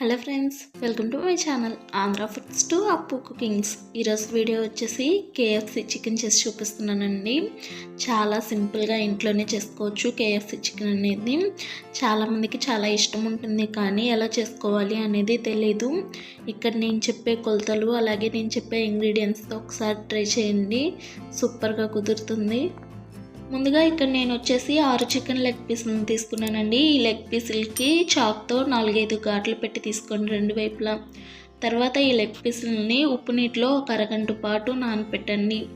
Hello friends welcome to my channel Andhra foods to Appu cookings. ఈరోజు video వచ్చేసి KFC chicken చేసి చూపిస్తున్నానండి. చాలా సింపుల్గా ఇంట్లోనే చేసుకోవచ్చు కేఎఫ్సి చికెన్ అనేది. చాలామందికి చాలా ఇష్టం ఉంటుంది కానీ ఎలా చేసుకోవాలి అనేది తెలీదు. ఇక్కడ నేను చెప్పే కొలతలు అలాగే నేను చెప్పే ఇంగ్రీడియంట్స్తో ఒకసారి ట్రై చేయండి. సూపర్గా కుదురుతుంది. ముందుగా ఇక్కడ నేను వచ్చేసి ఆరు చికెన్ లెగ్ పీసులను తీసుకున్నానండి. ఈ లెగ్ పీసులకి చాక్తో నాలుగైదు ఘాట్లు పెట్టి తీసుకోండి రెండు వైపులా. తర్వాత ఈ లెగ్ పీసులని ఉప్పు నీటిలో ఒక అరగంట పాటు నానపెట్టండి.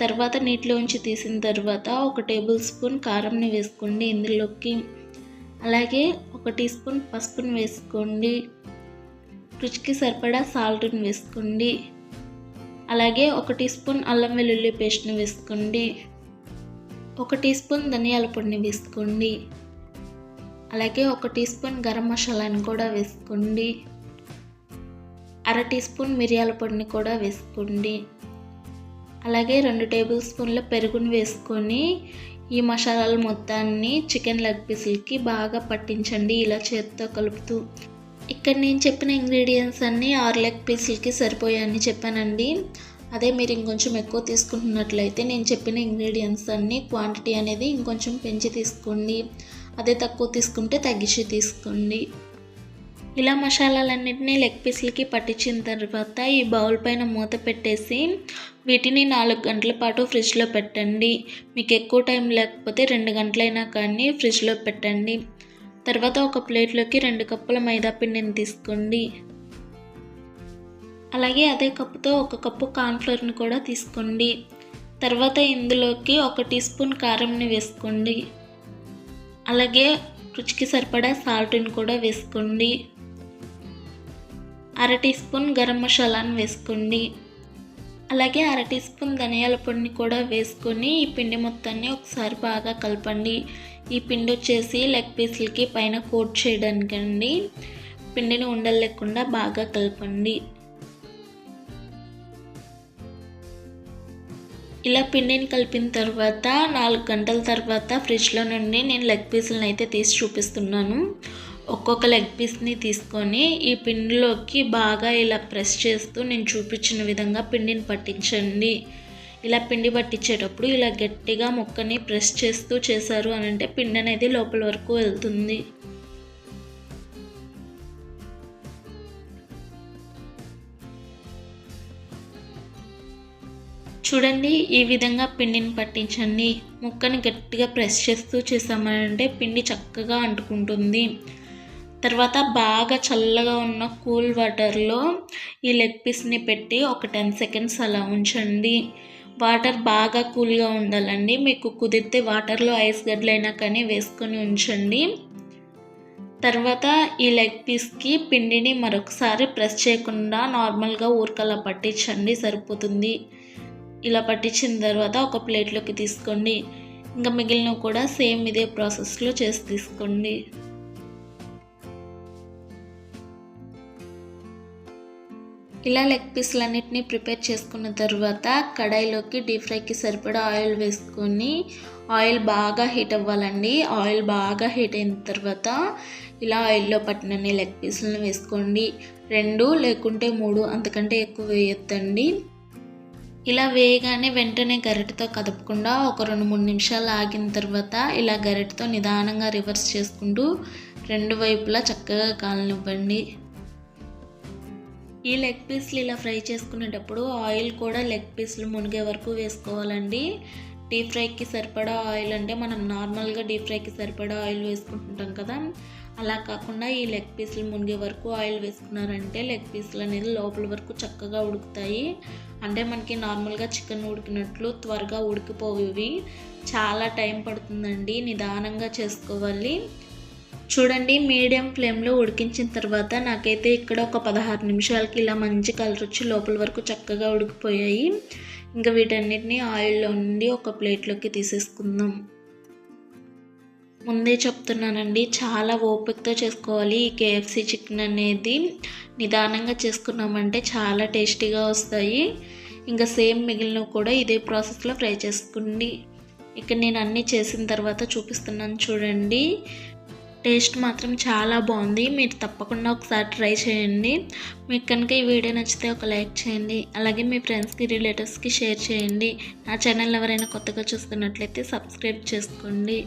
తర్వాత నీటిలోంచి తీసిన తర్వాత ఒక టేబుల్ స్పూన్ కారంని వేసుకోండి ఇందులోకి. అలాగే ఒక టీ స్పూన్ పసుపుని వేసుకోండి. రుచికి సరిపడా సాల్ట్ని వేసుకోండి. అలాగే ఒక టీ స్పూన్ అల్లం వెల్లుల్లి పేస్ట్ని వేసుకోండి. ఒక టీ స్పూన్ ధనియాల పొడిని వేసుకోండి. అలాగే ఒక టీ స్పూన్ గరం మసాలాని కూడా వేసుకోండి. అర టీ స్పూన్ మిరియాల పొడిని కూడా వేసుకోండి. అలాగే రెండు టేబుల్ స్పూన్ల పెరుగును వేసుకొని ఈ మసాలాల మొత్తాన్ని చికెన్ లెగ్ పీసులకి బాగా పట్టించండి ఇలా చేతితో కలుపుతూ. ఇక్కడ నేను చెప్పిన ఇంగ్రీడియంట్స్ అన్నీ ఆరు లెగ్ పీసులకి సరిపోయాయని చెప్పానండి. అదే మీరు ఇంకొంచెం ఎక్కువ తీసుకుంటున్నట్లయితే నేను చెప్పిన ఇంగ్రీడియంట్స్ అన్నీ క్వాంటిటీ అనేది ఇంకొంచెం పెంచి తీసుకోండి. అదే తక్కువ తీసుకుంటే తగ్గించి తీసుకోండి. ఇలా మసాలాలన్నింటినీ లెగ్ పీస్లకి పట్టించిన తర్వాత ఈ బౌల్ పైన మూత పెట్టేసి వీటిని నాలుగు గంటల పాటు ఫ్రిడ్జ్లో పెట్టండి. మీకు ఎక్కువ టైం లేకపోతే రెండు గంటలైనా కానీ ఫ్రిడ్జ్లో పెట్టండి. తర్వాత ఒక ప్లేట్లోకి రెండు కప్పుల మైదా పిండిని తీసుకోండి. అలాగే అదే కప్పుతో ఒక కప్పు కార్న్ఫ్లోర్ని కూడా తీసుకోండి. తర్వాత ఇందులోకి ఒక టీ స్పూన్ కారంని వేసుకోండి. అలాగే రుచికి సరిపడా సాల్ట్ని కూడా వేసుకోండి. అర టీ స్పూన్ గరం మసాలాని వేసుకోండి. అలాగే అర టీ స్పూన్ ధనియాల పొడిని కూడా వేసుకొని ఈ పిండి మొత్తాన్ని ఒకసారి బాగా కలపండి. ఈ పిండి వచ్చేసి లెగ్ పీసులకి పైన కోట్ చేయడానికండి. పిండిని ఉండలు లేకుండా బాగా కలపండి. ఇలా పిండిని కలిపిన తర్వాత నాలుగు గంటల తర్వాత ఫ్రిడ్జ్లో నుండి నేను లెగ్ పీసులను అయితే తీసి చూపిస్తున్నాను. ఒక్కొక్క లెగ్ పీస్ని తీసుకొని ఈ పిండిలోకి బాగా ఇలా ప్రెస్ చేస్తూ నేను చూపించిన విధంగా పిండిని పట్టించండి. ఇలా పిండి పట్టించేటప్పుడు ఇలా గట్టిగా ముక్కని ప్రెస్ చేస్తూ చేశారు అని అంటే పిండి అనేది లోపల వరకు వెళ్తుంది. చూడండి ఈ విధంగా పిండిని పట్టించండి. ముక్కని గట్టిగా ప్రెస్ చేస్తూ చేసామంటే పిండి చక్కగా అంటుకుంటుంది. తర్వాత బాగా చల్లగా ఉన్న కూల్ వాటర్లో ఈ లెగ్ పీస్ని పెట్టి ఒక టెన్ సెకండ్స్ అలా ఉంచండి. వాటర్ బాగా కూల్గా ఉండాలండి. మీకు కుదిరితే వాటర్లో ఐస్ గడ్డలైనా కానీ వేసుకొని ఉంచండి. తర్వాత ఈ లెగ్ పీస్కి పిండిని మరొకసారి ప్రెస్ చేయకుండా నార్మల్గా ఊరికలా పట్టించండి సరిపోతుంది. ఇలా పట్టించిన తర్వాత ఒక ప్లేట్లోకి తీసుకోండి. ఇంకా మిగిలిన కూడా సేమ్ ఇదే ప్రాసెస్లో చేసి తీసుకోండి. ఇలా లెగ్ పీస్లన్నిటినీ ప్రిపేర్ చేసుకున్న తర్వాత కడాయిలోకి డీప్ ఫ్రైకి సరిపడా ఆయిల్ వేసుకొని ఆయిల్ బాగా హీట్ అవ్వాలండి. ఆయిల్ బాగా హీట్ అయిన తర్వాత ఇలా ఆయిల్లో పట్టినన్ని లెగ్ పీసులను వేసుకోండి. రెండు లేకుంటే మూడు అంతకంటే ఎక్కువ వేయొద్దండి. ఇలా వేయగానే వెంటనే గరిటతో కదపకుండా ఒక రెండు మూడు నిమిషాలు ఆగిన తర్వాత ఇలా గరిటతో నిదానంగా రివర్స్ చేసుకుంటూ రెండు వైపులా చక్కగా కాలనివ్వండి. ఈ లెగ్ పీస్లు ఇలా ఫ్రై చేసుకునేటప్పుడు ఆయిల్ కూడా లెగ్ పీస్లు మునిగే వరకు వేసుకోవాలండి. డీప్ ఫ్రైకి సరిపడా ఆయిల్ అంటే మనం నార్మల్గా డీప్ ఫ్రైకి సరిపడా ఆయిల్ వేసుకుంటుంటాం కదా. అలా కాకుండా ఈ లెగ్ పీసులు మునిగే వరకు ఆయిల్ వేసుకున్నారంటే లెగ్ పీసులు అనేది లోపల వరకు చక్కగా ఉడుకుతాయి. అంటే మనకి నార్మల్గా చికెన్ ఉడికినట్లు త్వరగా ఉడికిపోవి చాలా టైం పడుతుందండి నిదానంగా చేసుకోవాలి. చూడండి మీడియం ఫ్లేమ్లో ఉడికించిన తర్వాత నాకైతే ఇక్కడ ఒక పదహారు నిమిషాలకి ఇలా మంచి కలర్ వచ్చి లోపల వరకు చక్కగా ఉడికిపోయాయి. ఇంకా వీటన్నిటిని ఆయిల్లో నుండి ఒక ప్లేట్లోకి తీసేసుకుందాం. ముందే చెప్తున్నానండి చాలా ఓపికతో చేసుకోవాలి. ఈ కేఎఫ్సి చికెన్ అనేది నిదానంగా చేసుకున్నామంటే చాలా టేస్టీగా వస్తాయి. ఇంకా సేమ్ మిగిలినవి కూడా ఇదే ప్రాసెస్లో ఫ్రై చేసుకోండి. ఇక్కడ నేను అన్నీ చేసిన తర్వాత చూపిస్తున్నాను చూడండి. టేస్ట్ మాత్రం చాలా బాగుంది. మీరు తప్పకుండా ఒకసారి ట్రై చేయండి. మీకు కనుక ఈ వీడియో నచ్చితే ఒక లైక్ చేయండి. అలాగే మీ ఫ్రెండ్స్కి రిలేటివ్స్కి షేర్ చేయండి. నా ఛానల్ ఎవరైనా కొత్తగా చూస్తున్నట్లయితే సబ్స్క్రైబ్ చేసుకోండి.